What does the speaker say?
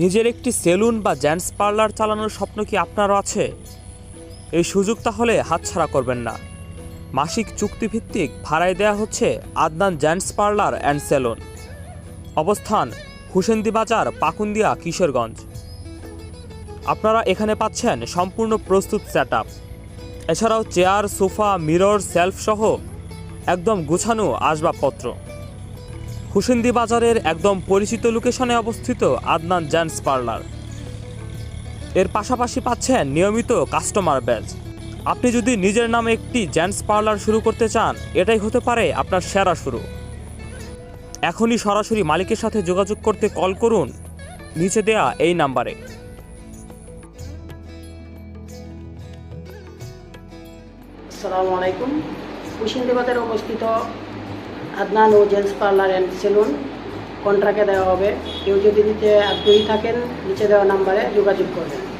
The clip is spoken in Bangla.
নিজের একটি সেলুন বা জেন্টস পার্লার চালানোর স্বপ্ন কি আপনারও আছে? এই সুযোগ তাহলে হাতছাড়া করবেন না। মাসিক চুক্তিভিত্তিক ভাড়ায় দেওয়া হচ্ছে Adnan gents parlour and salon. অবস্থান হুসেন্দি বাজার পাকুন্দিয়া, কিশোরগঞ্জ। আপনারা এখানে পাচ্ছেন সম্পূর্ণ প্রস্তুত সেট এছাড়াও চেয়ার, সোফা, মিরর সেলফ সহ একদম গুছানো আসবাবপত্র। হুসেন্দি বাজারের একদম পরিচিত লোকেশনে অবস্থিত আদনান জেন্টস পার্লার। এর পাশাপাশি পাচ্ছেন নিয়মিত কাস্টমার ব্যাচ। আপনি যদি নিজের নামে একটি জেন্টস পার্লার শুরু করতে চান, এটাই হতে পারে আপনার সেরা শুরু। এখনই সরাসরি মালিকের সাথে যোগাযোগ করতে কল করুন। নিচে দেয়া এই নাম্বারে। আসসালামু আলাইকুম। কুশিন্দি বাজারে অবস্থিত আদনান ও জেন্টস পার্লার অ্যান্ড সেলুন, কন্ট্রাক্টে দেওয়া হবে। কেউ যদি নিতে আগ্রহী থাকেন, নিচে দেওয়া নাম্বারে যোগাযোগ করবেন।